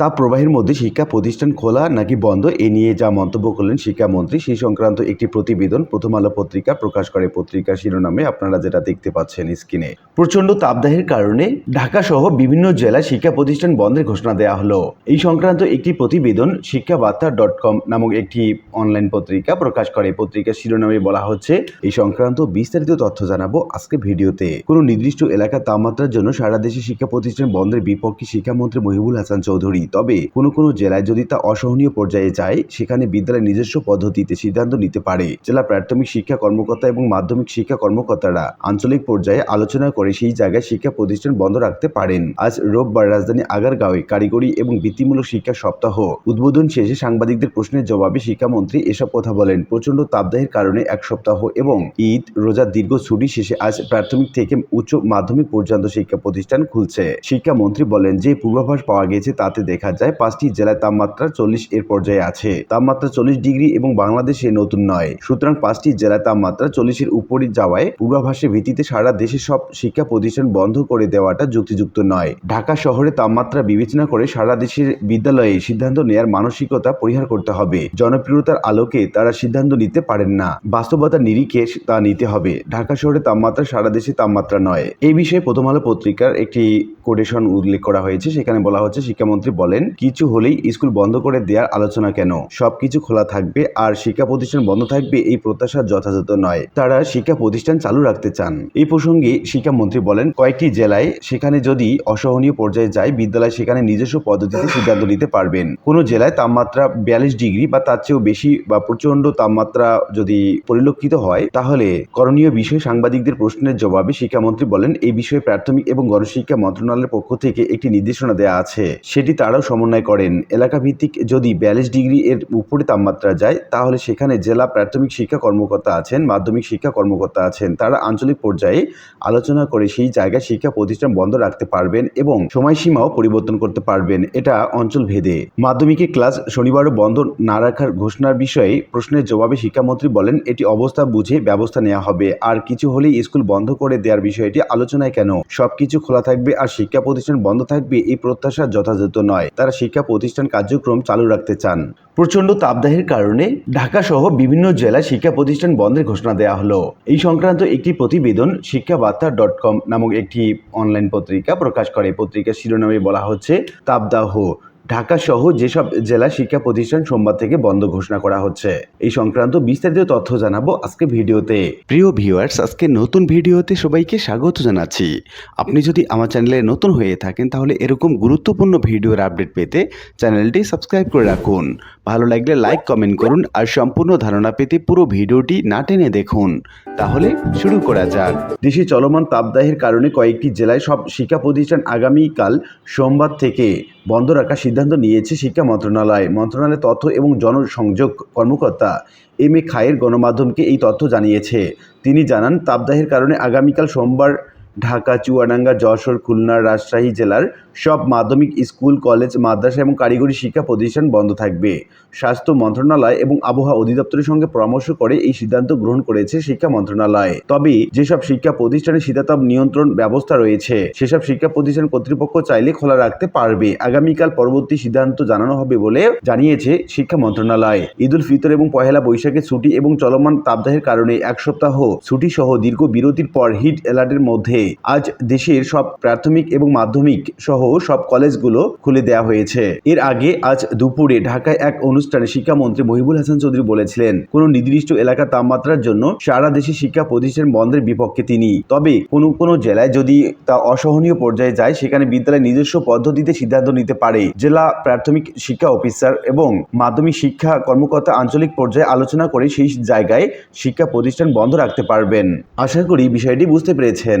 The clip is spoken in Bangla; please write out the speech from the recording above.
তাপ প্রবাহের মধ্যে শিক্ষা প্রতিষ্ঠান খোলা নাকি বন্ধ, এ নিয়ে যা মন্তব্য করলেন শিক্ষামন্ত্রী, সেই সংক্রান্ত একটি প্রতিবেদন প্রথম আলো পত্রিকা প্রকাশ করে পত্রিকার শিরোনামে আপনারা যেটা দেখতে পাচ্ছেন স্ক্রিনে। প্রচণ্ড তাপদাহের কারণে ঢাকা সহ বিভিন্ন জেলায় শিক্ষা প্রতিষ্ঠান বন্ধের ঘোষণা দেওয়া হলো। এই সংক্রান্ত একটি প্রতিবেদন শিক্ষাবার্তা ডট কম নামক একটি অনলাইন পত্রিকা প্রকাশ করে। পত্রিকার শিরোনামে বলা হচ্ছে, এই সংক্রান্ত বিস্তারিত তথ্য জানাব আজকে ভিডিওতে। কোনো নির্দিষ্ট এলাকার তাপমাত্রার জন্য সারা দেশে শিক্ষা প্রতিষ্ঠান বন্ধের বিপক্ষে শিক্ষামন্ত্রী মহিবুল হাসান চৌধুরী তবে কোনো কোনো জেলায় যদি তা অসহনীয় পর্যায়ে যায়, সেখানে বিদ্যালয়ের নিজস্ব পদ্ধতিতে সিদ্ধান্ত নিতে পারে। জেলা প্রাথমিক শিক্ষা কর্মকর্তা এবং মাধ্যমিক শিক্ষা কর্মকর্তারা আঞ্চলিক পর্যায়ে আলোচনা করে সেই জায়গায় শিক্ষা প্রতিষ্ঠান বন্ধ রাখতে পারেন। আজ রোববার রাজধানী আগারগাঁওয়ে কারিগরি এবং বৃত্তিমূলক শিক্ষা সপ্তাহ। উদ্বোধন শেষে সাংবাদিকদের প্রশ্নের জবাবে শিক্ষামন্ত্রী এসব কথা বলেন। প্রচণ্ড তাপদাহের কারণে এক সপ্তাহ এবং ঈদ, রোজার দীর্ঘ ছুটি শেষে আজ প্রাথমিক থেকে উচ্চ মাধ্যমিক পর্যন্ত শিক্ষা প্রতিষ্ঠান খুলছে। শিক্ষামন্ত্রী বলেন, যে পূর্বাভাস পাওয়া গেছে তাতে দেখা যায়, পাঁচটি জেলায় তাপমাত্রা চল্লিশ এর পর্যায়ে আছে। তাপমাত্রা চল্লিশ ডিগ্রি এবং বাংলাদেশে নতুন নয়। সুতরাং পাঁচটি জেলায় তাপমাত্রা চল্লিশের উপরে যাওয়ায় পূর্বাভাসের ভিত্তিতে সারা দেশে সব শিক্ষা প্রতিষ্ঠান বন্ধ করে দেওয়াটা যুক্তিযুক্ত নয়। ঢাকা শহরে তাপমাত্রা বিবেচনা করে সারা দেশের বিদ্যালয়ে সিদ্ধান্ত নেয়ার মানসিকতা পরিহার করতে হবে। জনপ্রিয়তার আলোকে তারা সিদ্ধান্ত নিতে পারেন না। বাস্তবতার নিরিখে তা নিতে হবে। ঢাকা শহরে তাপমাত্রা সারা দেশে তাপমাত্রা নয়। এই বিষয়ে প্রথম আলো পত্রিকার একটি কোটেশন উল্লেখ করা হয়েছে। সেখানে বলা হচ্ছে, শিক্ষামন্ত্রী বলেন, কিছু হলেই স্কুল বন্ধ করে দেওয়ার আলোচনা কেন? সবকিছু খোলা থাকবে আর শিক্ষা প্রতিষ্ঠান বন্ধ থাকবে এই প্রত্যাশা যথাযথ নয়। তারা শিক্ষা প্রতিষ্ঠান চালু রাখতে চান। এই প্রসঙ্গে শিক্ষামন্ত্রী বলেন, কয়েকটি জেলায় সেখানে যদি অসহনীয় পর্যায়ে যায়, বিদ্যালয় সেখানে নিজস্ব পদ্ধতিতে সিদ্ধান্ত নিতে পারবেন। কোনো জেলায় তাপমাত্রা বিয়াল্লিশ ডিগ্রি বা তার চেয়েও বেশি বা প্রচণ্ড তাপমাত্রা যদি পরিলক্ষিত হয়, তাহলে করণীয় বিষয়ে সাংবাদিকদের প্রশ্নের জবাবে শিক্ষামন্ত্রী বলেন, এই বিষয়ে প্রাথমিক এবং গণশিক্ষা মন্ত্রণালয়ের পক্ষ থেকে একটি নির্দেশনা দেওয়া আছে। সেটি তারাও সমন্বয় করেন। এলাকা ভিত্তিক যদি বিয়াল্লিশ ডিগ্রি এর উপরে তাপমাত্রা যায়, তাহলে সেখানে জেলা প্রাথমিক শিক্ষা কর্মকর্তা আছেন, মাধ্যমিক শিক্ষা কর্মকর্তা আছেন। তারা আঞ্চলিক পর্যায়ে আলোচনা করে সেই জায়গায় শিক্ষা প্রতিষ্ঠান বন্ধ রাখতে পারবেন এবং সময়সীমাও পরিবর্তন করতে পারবেন। এটা অঞ্চল ভেদে মাধ্যমিকের ক্লাস শনিবারও বন্ধ না রাখার ঘোষণার বিষয়ে প্রশ্নের জবাবে শিক্ষামন্ত্রী বলেন, এটি অবস্থা বুঝে ব্যবস্থা নেওয়া হবে। আর কিছু হলেই স্কুল বন্ধ করে দেওয়ার বিষয়টি আলোচনায় কেন? সবকিছু খোলা থাকবে আর শিক্ষা প্রতিষ্ঠান বন্ধ থাকবে এই প্রত্যাশা যথাযথ নয়। তারা শিক্ষা প্রতিষ্ঠান কার্যক্রম চালু রাখতে চান। প্রচণ্ড তাপদাহের কারণে ঢাকা সহ বিভিন্ন জেলায় শিক্ষা প্রতিষ্ঠান বন্ধের ঘোষণা দেওয়া হলো। এই সংক্রান্ত একটি প্রতিবেদন শিক্ষাবার্তা ডট কম নামক একটি অনলাইন পত্রিকা প্রকাশ করে। পত্রিকার শিরোনামে বলা হচ্ছে, তাপদাহ। ঢাকা সহ যেসব জেলা শিক্ষা প্রতিষ্ঠান সোমবার থেকে বন্ধ ঘোষণা করা হচ্ছে। এই সংক্রান্ত বিস্তারিত তথ্য জানাব আজকে ভিডিওতে। প্রিয় ভিউয়ার্স আজকে নতুন ভিডিওতে সবাইকে স্বাগত জানাচ্ছি। আপনি যদি আমার চ্যানেলে নতুন হয়ে থাকেন, তাহলে এরকম গুরুত্বপূর্ণ ভিডিওর আপডেট পেতে চ্যানেলটি সাবস্ক্রাইব করে রাখুন। ভালো লাগলে লাইক কমেন্ট করুন আর সম্পূর্ণ ধারণা পেতে পুরো ভিডিওটি না টেনে দেখুন। তাহলে শুরু করা যাক। দেশে চলমান তাপদাহের কারণে কয়েকটি জেলায় সব শিক্ষা প্রতিষ্ঠান আগামীকাল সোমবার থেকে বন্ধ রাখার সিদ্ধান্ত নিয়েছে শিক্ষা মন্ত্রণালয়। মন্ত্রণালয়ের তথ্য এবং জনসংযোগ কর্মকর্তা এম এ খায়ের গণমাধ্যমকে এই তথ্য জানিয়েছে। তিনি জানান, তাপদাহের কারণে আগামীকাল সোমবার ঢাকা, চুয়াডাঙ্গা, যশোর, খুলনা, রাজশাহী জেলার সব মাধ্যমিক স্কুল, কলেজ, মাদ্রাসা এবং কারিগরি শিক্ষা প্রতিষ্ঠান বন্ধ থাকবে। স্বাস্থ্য মন্ত্রণালয় এবং আবহাওয়া অধিদপ্তরের সঙ্গে পরামর্শ করে এই সিদ্ধান্ত গ্রহণ করেছে শিক্ষা মন্ত্রণালয়। তবে যেসব শিক্ষা প্রতিষ্ঠানে শীতাতাপ নিয়ন্ত্রণ ব্যবস্থা রয়েছে, সেসব শিক্ষা প্রতিষ্ঠান কর্তৃপক্ষ চাইলে খোলা রাখতে পারবে। আগামীকাল পরবর্তী সিদ্ধান্ত জানানো হবে বলে জানিয়েছে শিক্ষা মন্ত্রণালয়। ঈদুল ফিতর এবং পহেলা বৈশাখের ছুটি এবং চলমান তাপদাহের কারণে এক সপ্তাহ ছুটি সহ দীর্ঘ বিরতির পর হিট অ্যালার্টের মধ্যে আজ দেশের সব প্রাথমিক এবং মাধ্যমিক সহ সব কলেজগুলো খুলে দেওয়া হয়েছে। এর আগে আজ দুপুরে ঢাকায় এক অনুষ্ঠানে শিক্ষামন্ত্রী মহিবুল হাসান চৌধুরী বলেছিলেন, কোন নির্দিষ্ট এলাকার তাপমাত্রার জন্য সারা দেশে শিক্ষা প্রতিষ্ঠান বন্ধের বিপক্ষে তিনি। তবে কোনো কোনো জেলায় যদি তা অসহনীয় পর্যায়ে যায়, সেখানে বিদ্যালয় নিজস্ব পদ্ধতিতে সিদ্ধান্ত নিতে পারে। জেলা প্রাথমিক শিক্ষা অফিসার এবং মাধ্যমিক শিক্ষা কর্মকর্তা আঞ্চলিক পর্যায়ে আলোচনা করে সেই জায়গায় শিক্ষা প্রতিষ্ঠান বন্ধ রাখতে পারবেন। আশা করি বিষয়টি বুঝতে পেরেছেন।